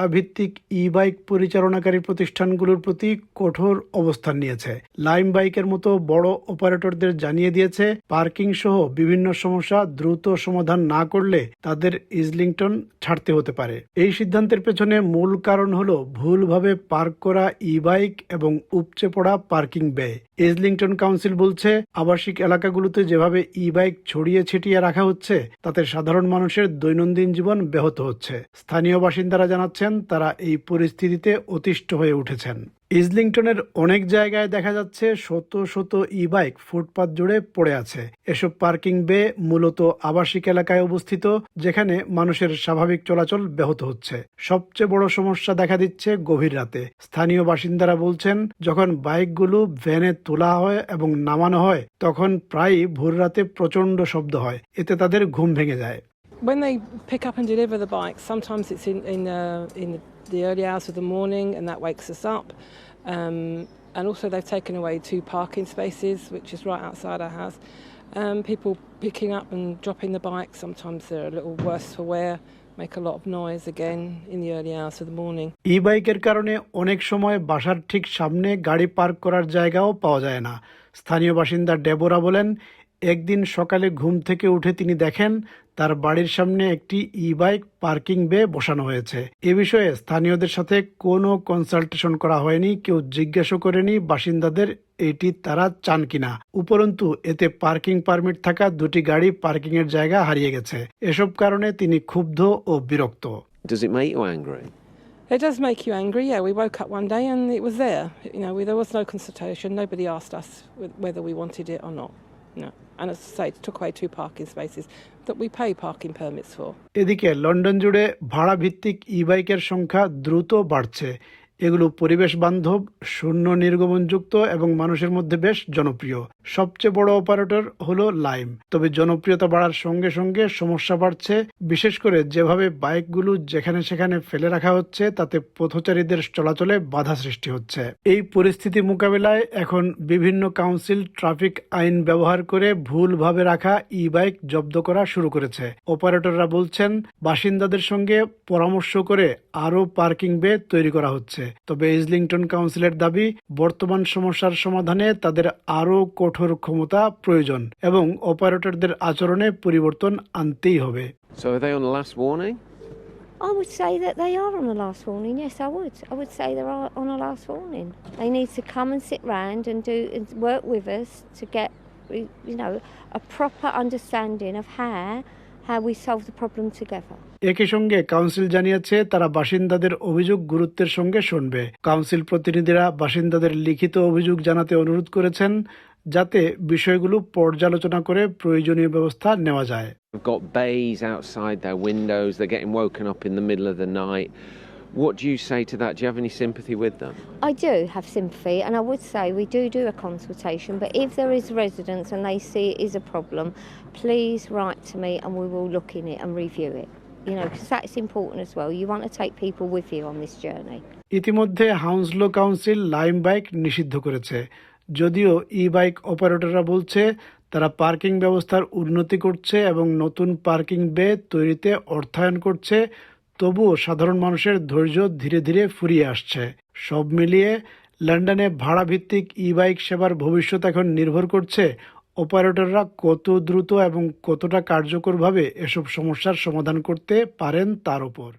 ভাড়াভিত্তিক ই bike পরিচালনাকারী প্রতিষ্ঠানগুলোর প্রতি কঠোর অবস্থান নিয়েছে। লাইম বাইকের মতো বড় অপারেটরদের জানিয়ে দিয়েছে পার্কিং সহ বিভিন্ন সমস্যা দ্রুত সমাধান না করলে তাদের ইজলিংটন ছাড়তে হতে পারে। এই সিদ্ধান্তের পেছনে মূল কারণ হলো ভুলভাবে পার্ক করা ই বাইক এবং উপচে পড়া পার্কিং ব্যয়। ইজলিংটন কাউন্সিল বলছে, আবাসিক এলাকাগুলোতে যেভাবে ই বাইক ছড়িয়ে ছিটিয়ে রাখা হচ্ছে, তাতে সাধারণ মানুষের দৈনন্দিন জীবন ব্যাহত হচ্ছে। স্থানীয় বাসিন্দারা জানাচ্ছেন তারা এই পরিস্থিতিতে অতিষ্ঠ হয়ে উঠেছেন। ইজলিংটনের অনেক জায়গায় দেখা যাচ্ছে শত শত ই বাইক ফুটপাত জুড়ে পড়ে আছে। এসব পার্কিং বে মূলত আবাসিক এলাকায় অবস্থিত, যেখানে মানুষের স্বাভাবিক চলাচল ব্যাহত হচ্ছে। সবচেয়ে বড় সমস্যা দেখা দিচ্ছে গভীর রাতে। স্থানীয় বাসিন্দারা বলছেন, যখন বাইকগুলো ভ্যানে তোলা হয় এবং নামানো হয়, তখন প্রায়ই ভোর রাতে প্রচণ্ড শব্দ হয়। এতে তাদের ঘুম ভেঙে যায়। When they pick up and deliver the bikes, sometimes it's in in, uh, in the early hours of the morning, and that wakes us up. Um, and also, they've taken away two parking spaces, which is right outside our house. Um, people picking up and dropping the bikes. Sometimes they're a little worse for wear, make a lot of noise again in the early hours of the morning. ই বাইকের কারণে অনেক সময় বাসার ঠিক সামনে গাড়ি park করার জায়গাও পাওয়া যায় না স্থানীয় বাসিন্দা ডেবোরা বলেন একদিন সকালে ঘুম থেকে উঠে তিনি দেখেন তার বাড়ির সামনে একটি ই বাইক পার্কিং বে বসানো হয়েছে এ বিষয়ে স্থানীয়দের সাথে কোনো কনসালটেশন করা হয়নি কেউ জিজ্ঞাসা করেনি বাসিন্দাদের এটি তারা চান কিনা উপরন্তু এতে পার্কিং পারমিট থাকা দুটি গাড়ি পার্কিং এর জায়গা হারিয়ে গেছে এসব কারণে তিনি ক্ষুব্ধ ও বিরক্ত Does it make you angry? It does make you angry. Yeah, we woke up one day and it was there. You know, we, there was no consultation. Nobody asked us whether we wanted it or not. এদিকে London জুড়ে ভাড়া ভিত্তিক ই বাইকের সংখ্যা দ্রুত বাড়ছে এগুলো পরিবেশ বান্ধব, শূন্য নির্গমনযুক্ত এবং মানুষের মধ্যে বেশ জনপ্রিয়। সবচেয়ে বড় অপারেটর হলো লাইম তবে জনপ্রিয়তা বাড়ার সঙ্গে সঙ্গে সমস্যা বাড়ছে, বিশেষ করে যেভাবে বাইকগুলো যেখানে সেখানে ফেলে রাখা হচ্ছে, তাতে পথচারীদের চলাচলে বাধা সৃষ্টি হচ্ছে। এই পরিস্থিতি মোকাবেলায় এখন বিভিন্ন কাউন্সিল ট্রাফিক আইন ব্যবহার করে ভুলভাবে রাখা ই বাইক জব্দ করা শুরু করেছে। অপারেটররা বলছেন, বাসিন্দাদের সঙ্গে পরামর্শ করে আরও পার্কিং বে তৈরি করা হচ্ছে। তবে ইজলিংটন কাউন্সিলের দাবি বর্তমান সমস্যার সমাধানে তাদের আরও কঠোর ক্ষমতা প্রয়োজন এবং অপারেটরদের আচরণে পরিবর্তন আনতেই হবে So are they on the last warning? I would say that they are on the last warning. Yes, I would. I would say they're on a last warning. They need to come and sit round and do and work with us to get, you know, a proper understanding of how how we solve the problem together. একই সঙ্গে council জানিয়েছে তারা বাসিন্দাদের অভিযোগ গুরুত্বের সঙ্গে শুনবে council প্রতিনিধিরা বাসিন্দাদের লিখিত অভিযোগ জানাতে অনুরোধ করেছেন যাতে বিষয়গুলো পর্যালোচনা করে প্রয়োজনীয় ব্যবস্থা নেওয়া যায় They've got bays outside their windows, they're getting woken up in the middle of the night. What do you say to that? Do you have any sympathy with them? I do have sympathy, and I would say we do do a consultation. But if there is residents and they see it is a problem, please write to me and we will look in it and review it. You know, because that's important as well. You want to take people with you on this journey. ইতিমধ্যে হাউন্সলো council lime bike নিষিদ্ধ করেছে যদিও ই bike অপারেটররা বলছে তারা parking ব্যবস্থার উন্নতি করছে এবং নতুন পার্কিং বে তৈরিতে অর্থায়ন করছে তবুও সাধারণ মানুষের ধৈর্য ধীরে ধীরে ফুরিয়ে আসছে। সব মিলিয়ে লন্ডনে ভাড়া ভিত্তিক ই বাইক সেবার ভবিষ্যৎ এখন নির্ভর করছে অপারেটররা কত দ্রুত এবং কতটা কার্যকরভাবে এসব সমস্যার সমাধান করতে পারেন তার উপর